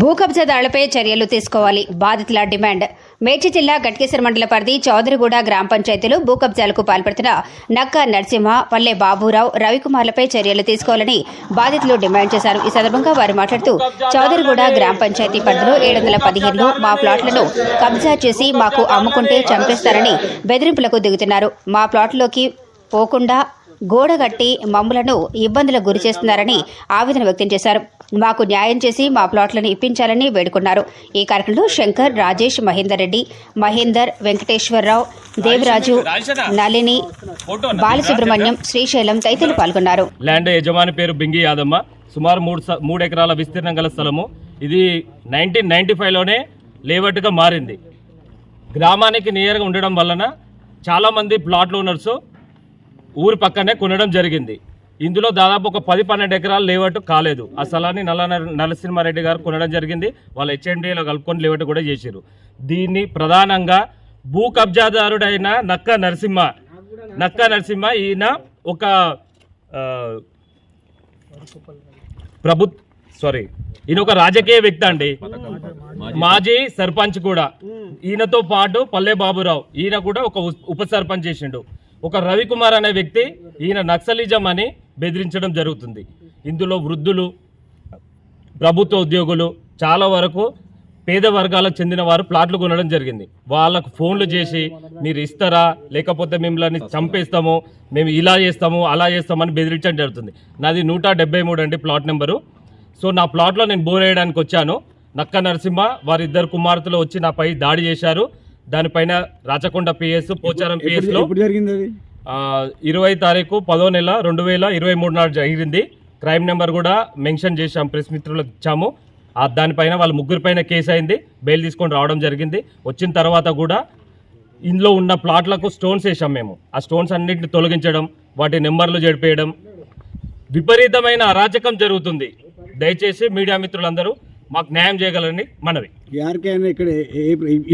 భూకబ్జాదారులపై చర్యలు తీసుకోవాలి బాధితుల డిమాండ్. మేడ్చి జిల్లా గట్కేశ్వర మండల పరిధి చౌదరిగూడ గ్రామ పంచాయతీలో భూకబ్జాలకు పాల్పడుతున్న నక్క నరసింహ పల్లె బాబురావు రవికుమార్లపై చర్యలు తీసుకోవాలని బాధితులు డిమాండ్ చేశారు. ఈ సందర్భంగా వారు మాట్లాడుతూ చౌదరిగూడ గ్రామ పంచాయతీ పరిధిలో ఏడు వందల పదిహేనులో మా ప్లాట్లను కబ్జా చేసి మాకు అమ్ముకుంటే చంపేస్తారని బెదిరింపులకు దిగుతున్నారు. మా ప్లాట్లోకి పోకుండా గోడగట్టి మమ్ములను ఇబ్బందులకు గురి చేస్తున్నారని ఆవేదన వ్యక్తం చేశారు. మాకు న్యాయం చేసి మా ప్లాట్లను ఇప్పించాలని వేడుకున్నారు. ఈ కార్యక్రమంలో శంకర్ రాజేష్ మహేందర్ రెడ్డి మహేందర్ వెంకటేశ్వరరావు దేవరాజు నళిని బాలసుబ్రహ్మణ్యం శ్రీశైలం తదితరులు పాల్గొన్నారు. ల్యాండ్ యజమాని పేరు బింగి యాదమ్మ. సుమారు మూడు స- మూడు ఎకరాల విస్తీర్ణం గల స్థలము. ఇది నైన్టీన్ నైన్టీ ఫైవ్లోనే లేవట్టుగా మారింది. గ్రామానికి నియర్గా ఉండడం వలన చాలామంది ప్లాట్ ఓనర్స్ ఊరి పక్కనే కొనడం జరిగింది. ఇందులో దాదాపు ఒక పది పన్నెండు ఎకరాలు లేవట్టు కాలేదు. ఆ స్థలాన్ని నల్ల నరసింహారెడ్డి గారు కొనడం జరిగింది. వాళ్ళు హెచ్ఎండిఏలో కలుపుకొని లేవట్టు కూడా చేశారు దీన్ని ప్రధానంగా భూ కబ్జాదారుడైన నక్క నరసింహ నక్క నరసింహ ఈయన ఒక ప్రభు సారీ ఈయన ఒక రాజకీయ వ్యక్తి అండి. మాజీ సర్పంచ్ కూడా. ఈయనతో పాటు పల్లె బాబురావు ఈయన కూడా ఒక ఉప సర్పంచ్ చేసిండు. ఒక రవికుమార్ అనే వ్యక్తి ఈయన నక్సలిజం అని బెదిరించడం జరుగుతుంది. ఇందులో వృద్ధులు ప్రభుత్వ ఉద్యోగులు చాలా వరకు పేద వర్గాలకు చెందిన వారు ప్లాట్లు కొనడం జరిగింది. వాళ్ళకు ఫోన్లు చేసి మీరు ఇస్తారా? లేకపోతే మిమ్మల్ని చంపేస్తాము మేము ఇలా చేస్తాము అలా చేస్తామని బెదిరించడం జరుగుతుంది. నాది నూట డెబ్బై మూడు అండి ప్లాట్ నెంబరు. సో నా ప్లాట్లో నేను బోర్ వేయడానికి వచ్చాను. నక్క నరసింహ వారిద్దరు కుమార్తెలు వచ్చి నాపై దాడి చేశారు. దానిపైన రాచకొండ పిఎస్ పోచారం పిఎస్ ఇరవై తారీఖు పదో నెల రెండు వేల ఇరవై మూడు నాడు జరిగింది. క్రైమ్ నెంబర్ కూడా మెన్షన్ చేశాం ప్రెస్ మిత్రులకు ఇచ్చాము. ఆ దానిపైన వాళ్ళ ముగ్గురు పైన కేసు అయింది. బెయిల్ తీసుకొని రావడం జరిగింది. వచ్చిన తర్వాత కూడా ఇందులో ఉన్న ప్లాట్లకు స్టోన్స్ వేసాం మేము. ఆ స్టోన్స్ అన్నింటిని తొలగించడం వాటి నెంబర్లు జడిపేయడం విపరీతమైన అరాచకం జరుగుతుంది. దయచేసి మీడియా మిత్రులందరూ మాకు న్యాయం చేయగలరని మనవి.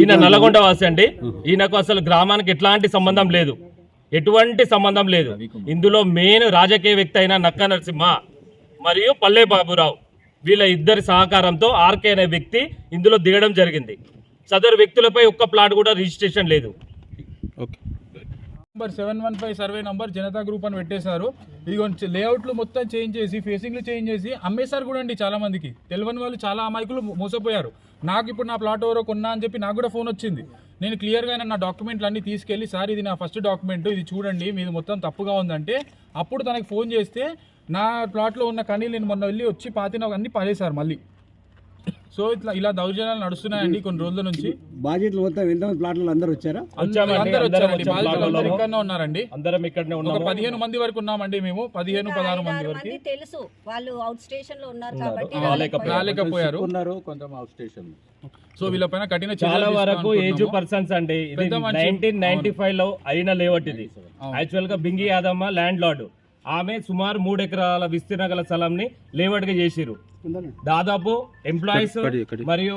ఈయన నల్లగొండ వాసి అండి. ఈయనకు అసలు గ్రామానికి ఎట్లాంటి సంబంధం లేదు. ఎటువంటి సంబంధం లేదు. ఇందులో మెయిన్ రాజకీయ వ్యక్తి అయిన నక్క నరసింహ మరియు పల్లె బాబురావు వీళ్ళ ఇద్దరి సహకారంతో ఆర్కే అనే వ్యక్తి ఇందులో దిగడం జరిగింది. సదరు వ్యక్తులపై ఒక్క ప్లాట్ కూడా రిజిస్ట్రేషన్ లేదు. Number seven one five survey number Janata group అని పెట్టేశారు. ఇదిగో లేఅవుట్లు మొత్తం చేంజ్ చేసి ఫేసింగ్లు చేంజ్ చేసి అమ్మేశారు కూడా అండి చాలా మందికి. తెలియని వాళ్ళు చాలా అమాయకులు మోసపోయారు. నాకు ఇప్పుడు నా ప్లాట్ ఎవరో కొన్నా అని చెప్పి నాకు కూడా ఫోన్ వచ్చింది. నేను క్లియర్గా నా డాక్యుమెంట్లు అన్నీ తీసుకెళ్ళి సార్ ఇది నా ఫస్ట్ డాక్యుమెంట్ ఇది చూడండి మీది మొత్తం తప్పుగా ఉందంటే అప్పుడు తనకి ఫోన్ చేస్తే నా ప్లాట్లో ఉన్న కనీలు నేను మొన్న వెళ్ళి వచ్చి పాతిన అన్నీ పడేశారు మళ్ళీ. సో ఇట్లా ఇలా దౌర్జన్యాలు నడుస్తున్నాయండి కొన్ని రోజుల నుంచి. బాధ్యతలు మొత్తం ఎంతమంది ప్లాట్లు అందరూ వచ్చారా? అందరూ వచ్చారండి వచ్చాం, బాధితులు ప్లాట్లలో. అందరూ ఇక్కడనే ఉన్నారండి. అందరం ఇక్కడనే పదిహేను మంది వరకు ఉన్నామండి మేము. పదిహేను పదహారు మంది వరకు. తెలుసు. వాళ్ళు అవుట్ స్టేషన్లో ఉన్నారు ఉన్నారు. కాబట్టి రాలేకపోయారు. రాలేకపోయారు సో వీళ్ళపైన కఠిన చాలా వరకు ఏజ్. పర్సన్స్ అండి. నైన్టీన్ నైన్టీ ఫైవ్లో అయిన లేవట్ ఇది. యాక్చువల్గా బింగి యాదమ్మ ల్యాండ్ లార్డ్ ఆమె సుమారు మూడు ఎకరాల విస్తీర్ణ గల స్థలంని లేవట్గా చేసిరు దాదాపు ఎంప్లాయీస్ మరియు